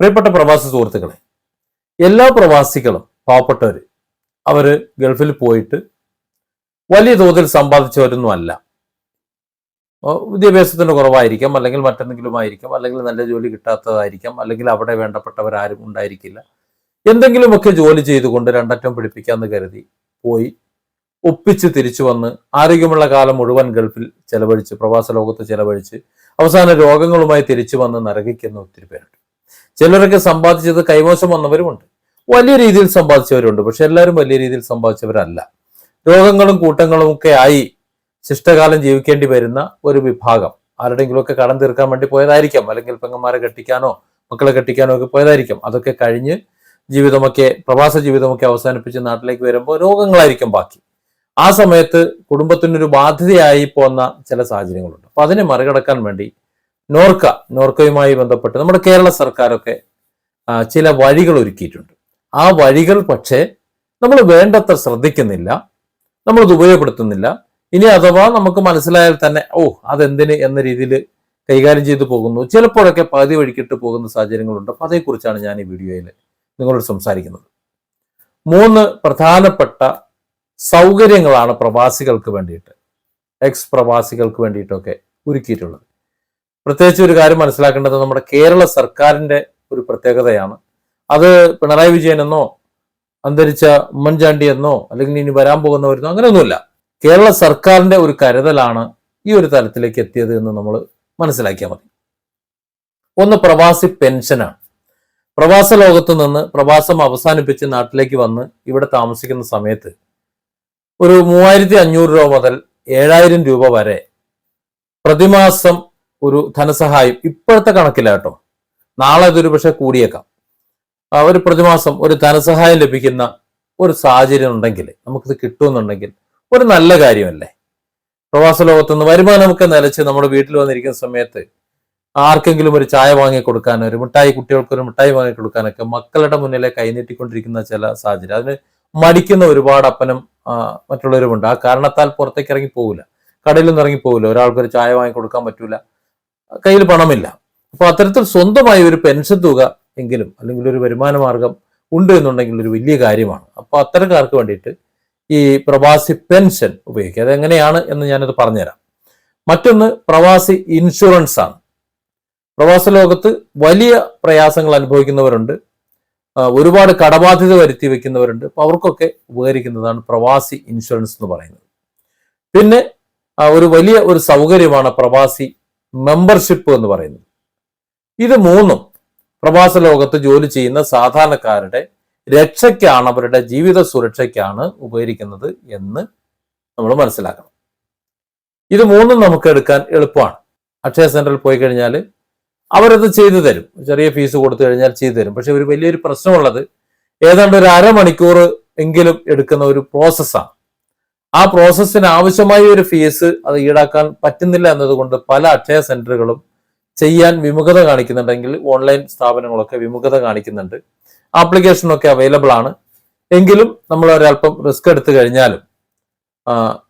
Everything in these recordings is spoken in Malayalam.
പ്രിയപ്പെട്ട പ്രവാസി സുഹൃത്തുക്കളെ എല്ലാ പ്രവാസികളും പാവപ്പെട്ടവർ അവർ ഗൾഫിൽ പോയിട്ട് വലിയ തോതിൽ സമ്പാദിച്ചവരൊന്നും അല്ല. ഓ, വിദ്യാഭ്യാസത്തിന്റെ കുറവായിരിക്കാം അല്ലെങ്കിൽ മറ്റെന്തെങ്കിലും ആയിരിക്കാം അല്ലെങ്കിൽ നല്ല ജോലി കിട്ടാത്തതായിരിക്കാം അല്ലെങ്കിൽ അവിടെ വേണ്ടപ്പെട്ടവരാരും ഉണ്ടായിരിക്കില്ല. എന്തെങ്കിലുമൊക്കെ ജോലി ചെയ്തുകൊണ്ട് രണ്ടറ്റം പിടിപ്പിക്കാമെന്ന് കരുതി പോയി ഒപ്പിച്ച് തിരിച്ചു വന്ന് ആരോഗ്യമുള്ള കാലം മുഴുവൻ ഗൾഫിൽ ചെലവഴിച്ച് പ്രവാസ ലോകത്ത് ചെലവഴിച്ച് അവസാന രോഗങ്ങളുമായി തിരിച്ചു വന്ന് നരകിക്കുന്ന ഒത്തിരി പേരുണ്ട്. ചിലരൊക്കെ സമ്പാദിച്ചത് കൈമോശം വന്നവരുമുണ്ട്. വലിയ രീതിയിൽ സമ്പാദിച്ചവരുണ്ട്. പക്ഷെ എല്ലാവരും വലിയ രീതിയിൽ സമ്പാദിച്ചവരല്ല. രോഗങ്ങളും കൂട്ടങ്ങളും ഒക്കെ ആയി ശിഷ്ടകാലം ജീവിക്കേണ്ടി വരുന്ന ഒരു വിഭാഗം. ആരുടെയെങ്കിലുമൊക്കെ കടം തീർക്കാൻ വേണ്ടി പോയതായിരിക്കാം. അല്ലെങ്കിൽ പെങ്ങന്മാരെ കെട്ടിക്കാനോ മക്കളെ കെട്ടിക്കാനോ ഒക്കെ പോയതായിരിക്കും. അതൊക്കെ കഴിഞ്ഞ് ജീവിതമൊക്കെ പ്രവാസ ജീവിതമൊക്കെ അവസാനിപ്പിച്ച് നാട്ടിലേക്ക് വരുമ്പോൾ രോഗങ്ങളായിരിക്കും ബാക്കി. ആ സമയത്ത് കുടുംബത്തിനൊരു ബാധ്യതയായി പോന്ന ചില സാഹചര്യങ്ങളുണ്ട്. അപ്പൊ അതിനെ മറികടക്കാൻ വേണ്ടി നോർക്ക നോർക്കയുമായി ബന്ധപ്പെട്ട് നമ്മുടെ കേരള സർക്കാരൊക്കെ ചില വഴികൾ ഒരുക്കിയിട്ടുണ്ട്. ആ വഴികൾ പക്ഷേ നമ്മൾ വേണ്ടത്ര ശ്രദ്ധിക്കുന്നില്ല നമ്മളത് ഉപയോഗപ്പെടുത്തുന്നില്ല. ഇനി അഥവാ നമുക്ക് മനസ്സിലായാൽ തന്നെ ഓ അതെന്തിന് എന്ന രീതിയിൽ കൈകാര്യം ചെയ്തു പോകുന്നു. ചിലപ്പോഴൊക്കെ പകുതി വഴിക്കിട്ട് പോകുന്ന സാഹചര്യങ്ങളുണ്ട്. അപ്പം അതേക്കുറിച്ചാണ് ഞാൻ ഈ വീഡിയോയിൽ നിങ്ങളോട് സംസാരിക്കുന്നത്. മൂന്ന് പ്രധാനപ്പെട്ട സൗകര്യങ്ങളാണ് പ്രവാസികൾക്ക് വേണ്ടിയിട്ട് എക്സ് പ്രവാസികൾക്ക് വേണ്ടിയിട്ടൊക്കെ ഒരുക്കിയിട്ടുള്ളത്. പ്രത്യേകിച്ച് ഒരു കാര്യം മനസ്സിലാക്കേണ്ടത് നമ്മുടെ കേരള സർക്കാരിന്റെ ഒരു പ്രത്യേകതയാണ്. അത് പിണറായി വിജയൻ എന്നോ അന്തരിച്ച ഉമ്മൻചാണ്ടി എന്നോ അല്ലെങ്കിൽ ഇനി വരാൻ പോകുന്നവരെന്നോ അങ്ങനെയൊന്നുമില്ല. കേരള സർക്കാരിന്റെ ഒരു കരുതലാണ് ഈ ഒരു തലത്തിലേക്ക് എത്തിയത് എന്ന് നമ്മൾ മനസ്സിലാക്കിയാൽ മതി. ഒന്ന് പ്രവാസി പെൻഷനാണ്. പ്രവാസ ലോകത്ത് നിന്ന് പ്രവാസം അവസാനിപ്പിച്ച് നാട്ടിലേക്ക് വന്ന് ഇവിടെ താമസിക്കുന്ന സമയത്ത് ഒരു മൂവായിരത്തി അഞ്ഞൂറ് രൂപ മുതൽ ഏഴായിരം രൂപ വരെ പ്രതിമാസം ഒരു ധനസഹായം ഇപ്പോഴത്തെ കണക്കില്ല കേട്ടോ. നാളെ അതൊരു പക്ഷെ കൂടിയേക്കാം. ഒരു പ്രതിമാസം ഒരു ധനസഹായം ലഭിക്കുന്ന ഒരു സാഹചര്യം ഉണ്ടെങ്കിൽ നമുക്കിത് കിട്ടുമെന്നുണ്ടെങ്കിൽ ഒരു നല്ല കാര്യമല്ലേ? പ്രവാസ ലോകത്തുനിന്ന് വരുമാനമൊക്കെ നിലച്ച് നമ്മുടെ വീട്ടിൽ വന്നിരിക്കുന്ന സമയത്ത് ആർക്കെങ്കിലും ഒരു ചായ വാങ്ങി കൊടുക്കാനോ ഒരു മിഠായി കുട്ടികൾക്ക് ഒരു മിഠായി വാങ്ങി കൊടുക്കാനൊക്കെ മക്കളുടെ മുന്നിലെ കൈനീട്ടിക്കൊണ്ടിരിക്കുന്ന ചില സാഹചര്യം. അതിന് മടിക്കുന്ന ഒരുപാട് അപ്പനും മറ്റുള്ളവരുമുണ്ട്. ആ കാരണത്താൽ പുറത്തേക്ക് ഇറങ്ങി പോകില്ല കടയിൽ നിന്ന് ഇറങ്ങി പോകില്ല ഒരാൾക്ക് ഒരു ചായ വാങ്ങി കൊടുക്കാൻ പറ്റൂല. കയ്യിൽ പണമില്ല. അപ്പൊ അത്തരത്തിൽ സ്വന്തമായി ഒരു പെൻഷൻ തുക എങ്കിലും അല്ലെങ്കിൽ ഒരു വരുമാന മാർഗം ഉണ്ട് എന്നുണ്ടെങ്കിൽ ഒരു വലിയ കാര്യമാണ്. അപ്പൊ അത്തരക്കാർക്ക് വേണ്ടിയിട്ട് ഈ പ്രവാസി പെൻഷൻ ഉപയോഗിക്കുക. അതെങ്ങനെയാണ് എന്ന് ഞാനത് പറഞ്ഞുതരാം. മറ്റൊന്ന് പ്രവാസി ഇൻഷുറൻസ് ആണ്. പ്രവാസ ലോകത്ത് വലിയ പ്രയാസങ്ങൾ അനുഭവിക്കുന്നവരുണ്ട്. ഒരുപാട് കടബാധ്യത വരുത്തി വെക്കുന്നവരുണ്ട്. അപ്പോൾ അവർക്കൊക്കെ ഉപകരിക്കുന്നതാണ് പ്രവാസി ഇൻഷുറൻസ് എന്ന് പറയുന്നത്. പിന്നെ ഒരു വലിയ ഒരു സൗകര്യമാണ് പ്രവാസി മെമ്പർഷിപ്പ് എന്ന് പറയുന്നത്. ഇത് മൂന്നും പ്രവാസ ലോകത്ത് ജോലി ചെയ്യുന്ന സാധാരണക്കാരുടെ രക്ഷയ്ക്കാണ് അവരുടെ ജീവിത സുരക്ഷയ്ക്കാണ് ഉപകരിക്കുന്നത് എന്ന് നമ്മൾ മനസ്സിലാക്കണം. ഇത് മൂന്നും നമുക്ക് എടുക്കാൻ എളുപ്പമാണ്. അക്ഷയ സെന്ററിൽ പോയി കഴിഞ്ഞാൽ അവരത് ചെയ്തു തരും. ചെറിയ ഫീസ് കൊടുത്തു കഴിഞ്ഞാൽ ചെയ്തു തരും. പക്ഷെ ഒരു വലിയൊരു പ്രശ്നമുള്ളത് ഏതാണ്ട് ഒരു അരമണിക്കൂർ എങ്കിലും എടുക്കുന്ന ഒരു പ്രോസസ്സാണ് ആ പ്രോസസ്സിന് ആവശ്യമായ ഒരു ഫീസ് അത് ഈടാക്കാൻ പറ്റുന്നില്ല എന്നതുകൊണ്ട് പല അക്ഷയ സെന്ററുകളും ചെയ്യാൻ വിമുഖത കാണിക്കുന്നുണ്ടെങ്കിൽ ഓൺലൈൻ സ്ഥാപനങ്ങളൊക്കെ വിമുഖത കാണിക്കുന്നുണ്ട്. ആപ്ലിക്കേഷനൊക്കെ അവൈലബിൾ ആണ്. എങ്കിലും നമ്മൾ ഒരല്പം റിസ്ക് എടുത്തു കഴിഞ്ഞാലും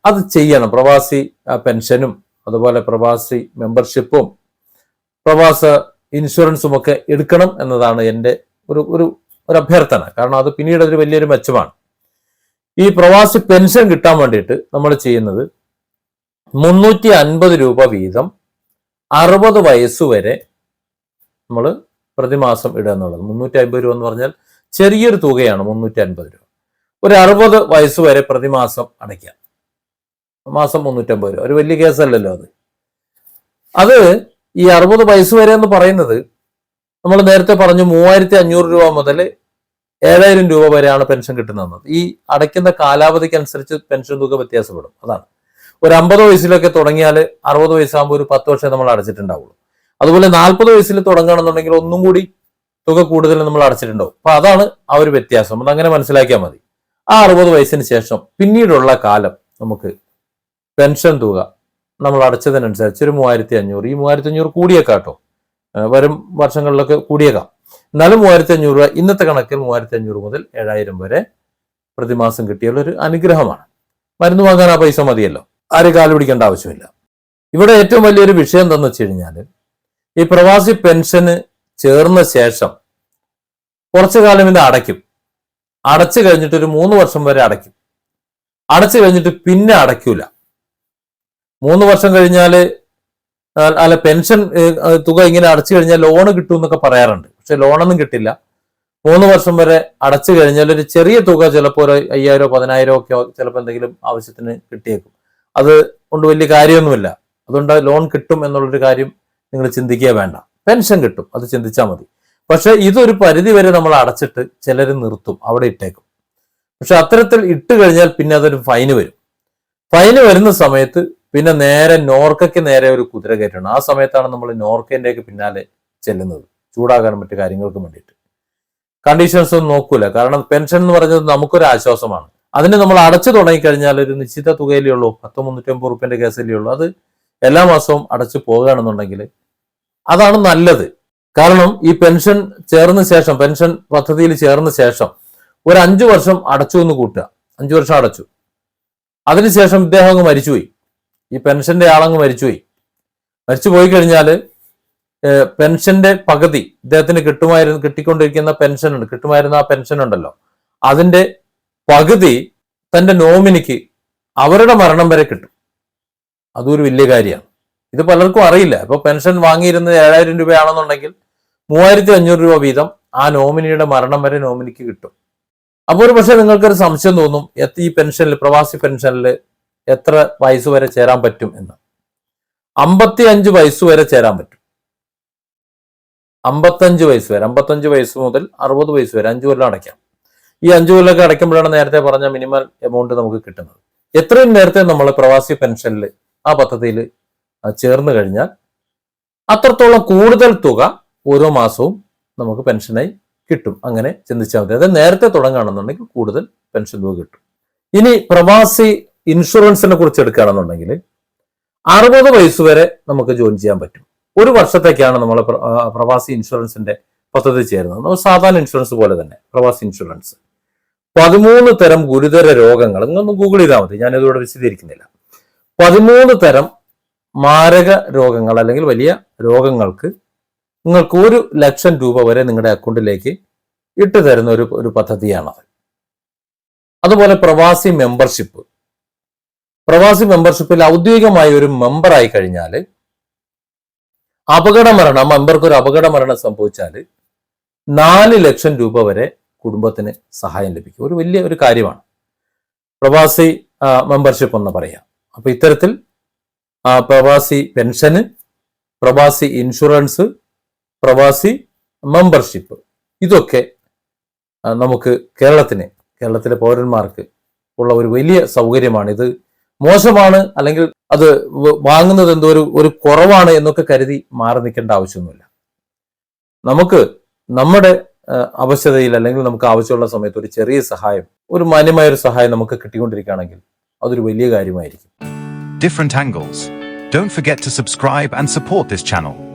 അത് ചെയ്യണം. പ്രവാസി പെൻഷനും അതുപോലെ പ്രവാസി മെമ്പർഷിപ്പും പ്രവാസ ഇൻഷുറൻസും ഒക്കെ എടുക്കണം എന്നതാണ് എന്റെ ഒരു ഒരു ഒരു അഭ്യർത്ഥന. കാരണം അത് പിന്നീട് അതൊരു വലിയൊരു മെച്ചമാണ്. ഈ പ്രവാസി പെൻഷൻ കിട്ടാൻ വേണ്ടിയിട്ട് നമ്മൾ ചെയ്യുന്നത് മുന്നൂറ്റി അൻപത് രൂപ വീതം അറുപത് വയസ്സുവരെ നമ്മൾ പ്രതിമാസം ഇടുക എന്നുള്ളത്. മുന്നൂറ്റി അൻപത് രൂപ എന്ന് പറഞ്ഞാൽ ചെറിയൊരു തുകയാണ് മുന്നൂറ്റി അൻപത് രൂപ. ഒരു അറുപത് വയസ്സ് വരെ പ്രതിമാസം അടയ്ക്കാം മാസം മുന്നൂറ്റമ്പത് രൂപ. ഒരു വലിയ കേസല്ലല്ലോ അത്. അത് ഈ അറുപത് വയസ്സ് വരെ എന്ന് പറയുന്നത് നമ്മൾ നേരത്തെ പറഞ്ഞു മൂവായിരത്തി അഞ്ഞൂറ് രൂപ മുതൽ ഏഴായിരം രൂപ വരെയാണ് പെൻഷൻ കിട്ടുന്നത് ഈ അടയ്ക്കുന്ന കാലാവധിക്ക് അനുസരിച്ച് പെൻഷൻ തുക വ്യത്യാസപ്പെടും. അതാണ്. ഒരു അമ്പത് വയസ്സിലൊക്കെ തുടങ്ങിയാൽ അറുപത് വയസ്സാകുമ്പോൾ ഒരു പത്ത് വർഷം നമ്മൾ അടച്ചിട്ടുണ്ടാവുള്ളൂ. അതുപോലെ നാൽപ്പത് വയസ്സിൽ തുടങ്ങുകയാണെന്നുണ്ടെങ്കിൽ ഒന്നും കൂടി തുക കൂടുതൽ നമ്മൾ അടച്ചിട്ടുണ്ടാവും. അപ്പൊ അതാണ് ആ ഒരു വ്യത്യാസം. അങ്ങനെ മനസ്സിലാക്കിയാൽ മതി. ആ അറുപത് വയസ്സിന് ശേഷം പിന്നീടുള്ള കാലം നമുക്ക് പെൻഷൻ തുക നമ്മൾ അടച്ചതിനനുസരിച്ച് ഒരു മൂവായിരത്തി അഞ്ഞൂറ്. ഈ മൂവായിരത്തി അഞ്ഞൂറ് കൂടിയേക്കാം കേട്ടോ. വരും വർഷങ്ങളിലൊക്കെ കൂടിയേക്കാം. എന്നാലും മൂവായിരത്തി അഞ്ഞൂറ് രൂപ ഇന്നത്തെ കണക്കിൽ മൂവായിരത്തി അഞ്ഞൂറ് മുതൽ ഏഴായിരം വരെ പ്രതിമാസം കിട്ടിയുള്ള ഒരു അനുഗ്രഹമാണ്. മരുന്ന് വാങ്ങാൻ ആ പൈസ മതിയല്ലോ. ആരും കാൽ പിടിക്കേണ്ട ആവശ്യമില്ല. ഇവിടെ ഏറ്റവും വലിയൊരു വിഷയം എന്താണെന്ന് വെച്ച് കഴിഞ്ഞാൽ ഈ പ്രവാസി പെൻഷന് ചേർന്ന ശേഷം കുറച്ചു കാലം ഇത് അടയ്ക്കും. അടച്ചു കഴിഞ്ഞിട്ട് ഒരു മൂന്ന് വർഷം വരെ അടയ്ക്കും. അടച്ചു കഴിഞ്ഞിട്ട് പിന്നെ അടയ്ക്കൂല. മൂന്ന് വർഷം കഴിഞ്ഞാൽ ആ, അല്ല പെൻഷൻ തുക ഇങ്ങനെ അടച്ചു കഴിഞ്ഞാൽ ലോണ് കിട്ടും എന്നൊക്കെ പറയാറുണ്ട്. പക്ഷെ ലോണൊന്നും കിട്ടില്ല. മൂന്ന് വർഷം വരെ അടച്ചു കഴിഞ്ഞാൽ ഒരു ചെറിയ തുക ചിലപ്പോൾ ഒരു അയ്യായിരോ പതിനായിരോ ഒക്കെ ചിലപ്പോൾ എന്തെങ്കിലും ആവശ്യത്തിന് കിട്ടിയേക്കും. അത് കൊണ്ട് വലിയ കാര്യമൊന്നുമില്ല. അതുകൊണ്ട് ലോൺ കിട്ടും എന്നുള്ളൊരു കാര്യം നിങ്ങൾ ചിന്തിക്കുക വേണ്ട. പെൻഷൻ കിട്ടും. അത് ചിന്തിച്ചാൽ മതി. പക്ഷെ ഇതൊരു പരിധി വരെ നമ്മൾ അടച്ചിട്ട് ചിലർ നിർത്തും. അവിടെ ഇട്ടേക്കും. പക്ഷെ അത്തരത്തിൽ ഇട്ട് കഴിഞ്ഞാൽ പിന്നെ അതൊരു ഫൈന് വരും. ഫൈന് വരുന്ന സമയത്ത് പിന്നെ നേരെ നോർക്കയ്ക്ക് നേരെ ഒരു കുതിര കയറ്റണം. ആ സമയത്താണ് നമ്മൾ നോർക്കേന്റെയൊക്കെ പിന്നാലെ ചെല്ലുന്നത്. ചൂടാകാനും മറ്റു കാര്യങ്ങൾക്കും വേണ്ടിയിട്ട്. കണ്ടീഷൻസ് ഒന്നും നോക്കൂല. കാരണം പെൻഷൻ എന്ന് പറയുന്നത് നമുക്കൊരു ആശ്വാസമാണ്. അതിന് നമ്മൾ അടച്ചു തുടങ്ങിക്കഴിഞ്ഞാൽ ഒരു നിശ്ചിത തുകയിലേ ഉള്ളൂ. പത്ത് മുന്നൂറ്റമ്പത് റുപ്യന്റെ കേസിലേ ഉള്ളൂ. അത് എല്ലാ മാസവും അടച്ചു പോകുകയാണെന്നുണ്ടെങ്കിൽ അതാണ് നല്ലത്. കാരണം ഈ പെൻഷൻ ചേർന്ന ശേഷം പെൻഷൻ പദ്ധതിയിൽ ചേർന്ന ശേഷം ഒരു അഞ്ചു വർഷം അടച്ചു എന്ന് കൂട്ടുക. അഞ്ചു വർഷം അടച്ചു. അതിനുശേഷം ഇദ്ദേഹം അങ്ങ് മരിച്ചുപോയി. ഈ പെൻഷന്റെ ആളങ്ങ് മരിച്ചുപോയി. മരിച്ചു പോയി കഴിഞ്ഞാൽ പെൻഷന്റെ പകുതി ഇദ്ദേഹത്തിന് കിട്ടുമായിരുന്നു കിട്ടിക്കൊണ്ടിരിക്കുന്ന പെൻഷൻ ഉണ്ട് കിട്ടുമായിരുന്ന ആ പെൻഷൻ ഉണ്ടല്ലോ അതിന്റെ പകുതി തന്റെ നോമിനിക്ക് അവരുടെ മരണം വരെ കിട്ടും. അതൊരു വലിയ കാര്യമാണ്. ഇത് പലർക്കും അറിയില്ല. ഇപ്പൊ പെൻഷൻ വാങ്ങിയിരുന്നത് ഏഴായിരം രൂപയാണെന്നുണ്ടെങ്കിൽ മൂവായിരത്തി അഞ്ഞൂറ് രൂപ വീതം ആ നോമിനിയുടെ മരണം വരെ നോമിനിക്ക് കിട്ടും. അപ്പോൾ ഒരു പക്ഷേ നിങ്ങൾക്കൊരു സംശയം തോന്നും ഈ പെൻഷനിൽ പ്രവാസി പെൻഷനിൽ എത്ര വയസ്സ് വരെ ചേരാൻ പറ്റും എന്ന്. അമ്പത്തി അഞ്ച് വയസ്സ് വരെ ചേരാൻ പറ്റും. അമ്പത്തഞ്ച് വയസ്സ് വരെ അമ്പത്തഞ്ച് വയസ്സ് മുതൽ അറുപത് വയസ്സ് വരെ അഞ്ചു കൊല്ലം അടയ്ക്കാം. ഈ അഞ്ചു കൊല്ലമൊക്കെ അടയ്ക്കുമ്പോഴാണ് നേരത്തെ പറഞ്ഞ മിനിമം എമൗണ്ട് നമുക്ക് കിട്ടുന്നത്. എത്രയും നേരത്തെ നമ്മൾ പ്രവാസി പെൻഷനിൽ ആ പദ്ധതിയിൽ ചേർന്ന് കഴിഞ്ഞാൽ അത്രത്തോളം കൂടുതൽ തുക ഓരോ മാസവും നമുക്ക് പെൻഷനായി കിട്ടും. അങ്ങനെ ചിന്തിച്ചാൽ മതി. അത് നേരത്തെ തുടങ്ങുകയാണെന്നുണ്ടെങ്കിൽ കൂടുതൽ പെൻഷൻ തുക കിട്ടും. ഇനി പ്രവാസി ഇൻഷുറൻസിനെ കുറിച്ച് എടുക്കുകയാണെന്നുണ്ടെങ്കിൽ അറുപത് വയസ്സ് വരെ നമുക്ക് ജോയിൻ ചെയ്യാൻ പറ്റും. ഒരു വർഷത്തേക്കാണ് നമ്മൾ പ്രവാസി ഇൻഷുറൻസിന്റെ പദ്ധതി ചേരുന്നത്. നമ്മൾ സാധാരണ ഇൻഷുറൻസ് പോലെ തന്നെ പ്രവാസി ഇൻഷുറൻസ്. പതിമൂന്ന് തരം ഗുരുതര രോഗങ്ങൾ നിങ്ങൾ ഗൂഗിൾ ചെയ്താൽ മതി ഞാൻ ഇതിവിടെ വിശദീകരിക്കുന്നില്ല. പതിമൂന്ന് തരം മാരക രോഗങ്ങൾ അല്ലെങ്കിൽ വലിയ രോഗങ്ങൾക്ക് നിങ്ങൾക്ക് ഒരു ലക്ഷം രൂപ വരെ നിങ്ങളുടെ അക്കൗണ്ടിലേക്ക് ഇട്ടു തരുന്ന ഒരു ഒരു പദ്ധതിയാണത്. അതുപോലെ പ്രവാസി മെമ്പർഷിപ്പ് പ്രവാസി മെമ്പർഷിപ്പിൽ ഔദ്യോഗികമായി ഒരു മെമ്പറായി കഴിഞ്ഞാൽ അപകട മരണം മെമ്പർക്ക് ഒരു അപകട മരണം സംഭവിച്ചാൽ നാല് ലക്ഷം രൂപ വരെ കുടുംബത്തിന് സഹായം ലഭിക്കും. ഒരു വലിയ ഒരു കാര്യമാണ്. പ്രവാസി മെമ്പർഷിപ്പ് എന്ന് പറയാം. അപ്പൊ ഇത്തരത്തിൽ പ്രവാസി പെൻഷന് പ്രവാസി ഇൻഷുറൻസ് പ്രവാസി മെമ്പർഷിപ്പ് ഇതൊക്കെ നമുക്ക് കേരളത്തിന് കേരളത്തിലെ പൗരന്മാർക്ക് ഉള്ള ഒരു വലിയ സൗകര്യമാണ്. ഇത് മോശമാണ് അല്ലെങ്കിൽ അത് വാങ്ങുന്നത് എന്തോ ഒരു ഒരു കുറവാണ് എന്നൊക്കെ കരുതി മാറി നിൽക്കേണ്ട ആവശ്യമൊന്നുമില്ല നമുക്ക് നമ്മുടെ അവശ്യതയിൽ അല്ലെങ്കിൽ നമുക്ക് ആവശ്യമുള്ള സമയത്ത് ഒരു ചെറിയ സഹായം ഒരു മാന്യമായ ഒരു സഹായം നമുക്ക് കിട്ടിക്കൊണ്ടിരിക്കുകയാണെങ്കിൽ അതൊരു വലിയ കാര്യമായിരിക്കും different angles. Don't forget to subscribe and support this channel.